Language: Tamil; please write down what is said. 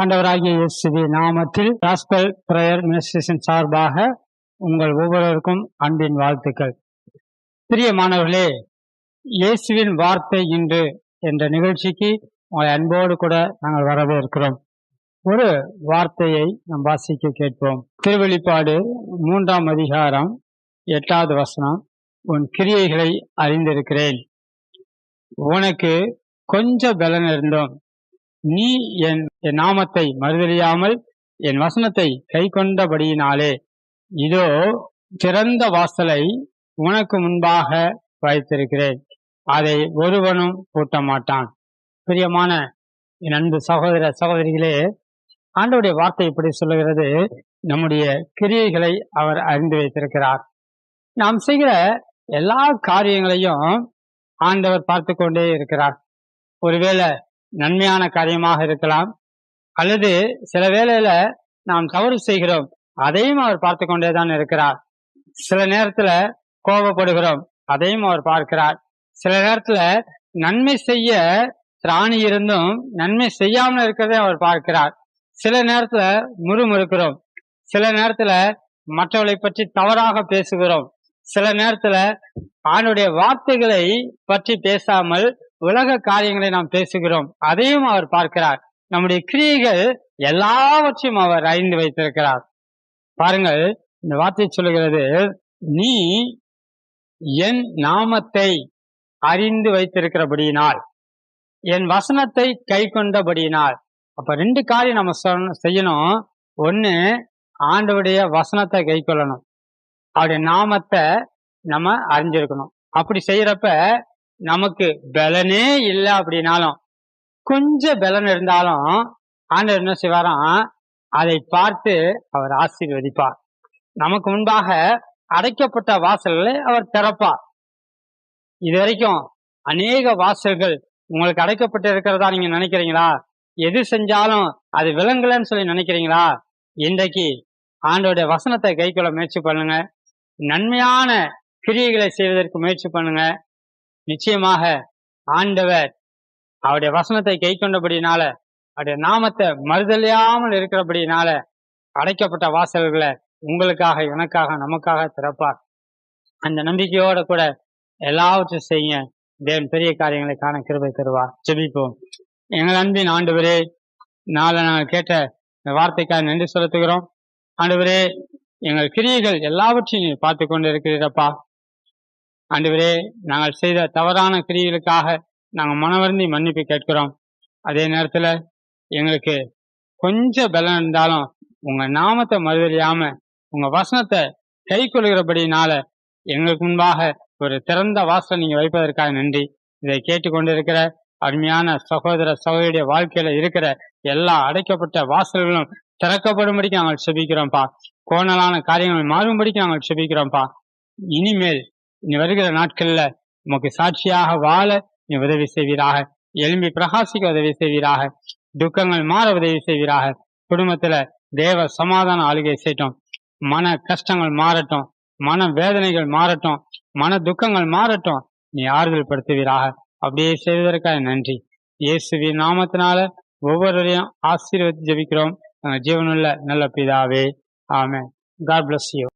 ஆண்டவராகிய இயேசுவி நாமத்தில் ராஸ்பல் பிரேயர் மினிஸ்ட்ரேஷன் சார்பாக உங்கள் ஒவ்வொருவருக்கும் அன்பின் வாழ்த்துக்கள். பிரியமானவர்களே இயேசுவின் வார்த்தை இன்று என்ற நிகழ்ச்சிக்கு உங்களை அன்போடு கூட நாங்கள் வரவேற்கிறோம். ஒரு வார்த்தையை நம் வாசிக்க கேட்போம். திருவெளிப்பாடு மூன்றாம் அதிகாரம் எட்டாவது வசனம் உன் கிரியைகளை அறிந்திருக்கிறேன். உனக்கு கொஞ்ச பலன் இருந்தோம் நீ என் என் நாமத்தை மறுதலியாமல் என் வசனத்தை கை கொண்டபடியினாலே இதோ திறந்த வாசலை உனக்கு முன்பாக வைத்திருக்கிறேன். அதை ஒருவனும் பூட்ட மாட்டான் பிரியமான என் அன்பு சகோதர சகோதரிகளே ஆண்டோடைய வார்த்தை இப்படி சொல்லுகிறது. நம்முடைய கிரியைகளை அவர் அறிந்து வைத்திருக்கிறார். நாம் செய்கிற எல்லா காரியங்களையும் ஆண்டவர் பார்த்து கொண்டே இருக்கிறார். ஒருவேளை நன்மையான காரியமாக இருக்கலாம். அல்லது சில வேளையில நாம் தவறு செய்கிறோம். அதையும் அவர் பார்த்து கொண்டேதான் இருக்கிறார். சில நேரத்துல கோபப்படுகிறோம். அதையும் அவர் பார்க்கிறார். சில நேரத்துல நன்மை செய்ய திராணி இருந்தும் நன்மை செய்யாமல் இருக்கிறதை அவர் பார்க்கிறார். சில நேரத்துல முறுமுறுக்கிறோம். சில நேரத்துல மற்றவர்களை பற்றி தவறாக பேசுகிறோம். சில நேரத்துல ஆணுடைய வார்த்தைகளை பற்றி பேசாமல் உலக காரியங்களை நாம் பேசுகிறோம். அதையும் அவர் பார்க்கிறார். நம்முடைய கிரியைகள் எல்லாவற்றையும் அவர் அறிந்து வைத்திருக்கிறார். பாருங்கள் இந்த வார்த்தை சொல்லுகிறது நீ என் நாமத்தை அறிந்து வைத்திருக்கிறபடியினால் என் வசனத்தை கை கொண்டபடியினால். அப்ப ரெண்டு காரியம் நம்ம செய்யணும். ஒண்ணு ஆண்டவுடைய வசனத்தை கை கொள்ளணும். அவருடைய நாமத்தை நம்ம அறிஞ்சிருக்கணும். அப்படி செய்யறப்ப நமக்கு பலனே இல்லை அப்படின்னாலும் கொஞ்சம் பலன் இருந்தாலும் ஆண்டவர் என்ன செய்வாராம்? அதை பார்த்து அவர் ஆசீர்வதிப்பார். நமக்கு முன்பாக அடைக்கப்பட்ட வாசல்களை அவர் திறப்பார். இது வரைக்கும் அநேக வாசல்கள் உங்களுக்கு அடைக்கப்பட்டு இருக்கிறதா நீங்க நினைக்கிறீங்களா? எது செஞ்சாலும் அது விளங்கலன்னு சொல்லி நினைக்கிறீங்களா? இன்றைக்கு ஆண்டோடைய வசனத்தை கைக்குள்ள முயற்சி பண்ணுங்க. நன்மையான கிரியைகளை செய்வதற்கு முயற்சி பண்ணுங்க. நிச்சயமாக ஆண்டவர் அவருடைய வசனத்தை கை கொண்டபடினால அவருடைய நாமத்தை மறுதலையாமல் இருக்கிறபடினால அடைக்கப்பட்ட வாசல்களை உங்களுக்காக எனக்காக நமக்காக திறப்பார். அந்த நம்பிக்கையோட கூட எல்லாவற்றையும் செய்யுங்க தேவன் பெரிய காரியங்களை காண கிருபை தருவார். ஜெபிப்போம். எங்கள் அன்பின் ஆண்டவரே நாளை நாங்கள் கேட்ட வார்த்தைக்காக நன்றி செலுத்துகிறோம். ஆண்டவரே எங்கள் கிரியைகள் எல்லாவற்றையும் பார்த்து கொண்டு இருக்கிறீரப்பா ஆண்டவரே நாங்கள் செய்த தவறான கிரியைகளுக்காக நாங்கள் மனவருந்தி மன்னிப்பு கேட்கிறோம். அதே நேரத்தில் எங்களுக்கு கொஞ்சம் பலம் இருந்தாலும் உங்கள் நாமத்தை மறுதலியாம உங்கள் வசனத்தை கை கொள்கிறபடினால எங்களுக்கு முன்பாக ஒரு திறந்த வாசலை நீங்கள் வைப்பதற்காக நன்றி. இதை கேட்டுக்கொண்டிருக்கிற அருமையான சகோதர சகோதரிய வாழ்க்கையில இருக்கிற எல்லா அடைக்கப்பட்ட வாசல்களும் திறக்கப்படும்படிக்கு நாங்கள் செபிக்கிறோம்ப்பா. கோணலான காரியங்கள் மாறும்படிக்கு நாங்கள் செபிக்கிறோம்ப்பா. இனிமேல் இனி வருகிற நாட்கள்ல உமக்கு சாட்சியாக வாழ நீ உதவி செய்வீராக. எழும்பி பிரகாசிக்க உதவி செய்வீராக. துக்கங்கள் மாற உதவி செய்வீராக. குடும்பத்துல தேவ சமாதான ஆளுகை செய்யட்டும். மன கஷ்டங்கள் மாறட்டும். மன வேதனைகள் மாறட்டும். மன துக்கங்கள் மாறட்டும். நீ ஆறுதல் படுத்துவீராக அப்படியே செய்வதற்காக நன்றி. இயேசுவின் நாமத்தினால ஒவ்வொருவரையும் ஆசீர்வதி ஜெபிக்கிறோம். ஜீவனுள்ள நல்ல பிதாவே. ஆமே காட் பிளஸ் யூ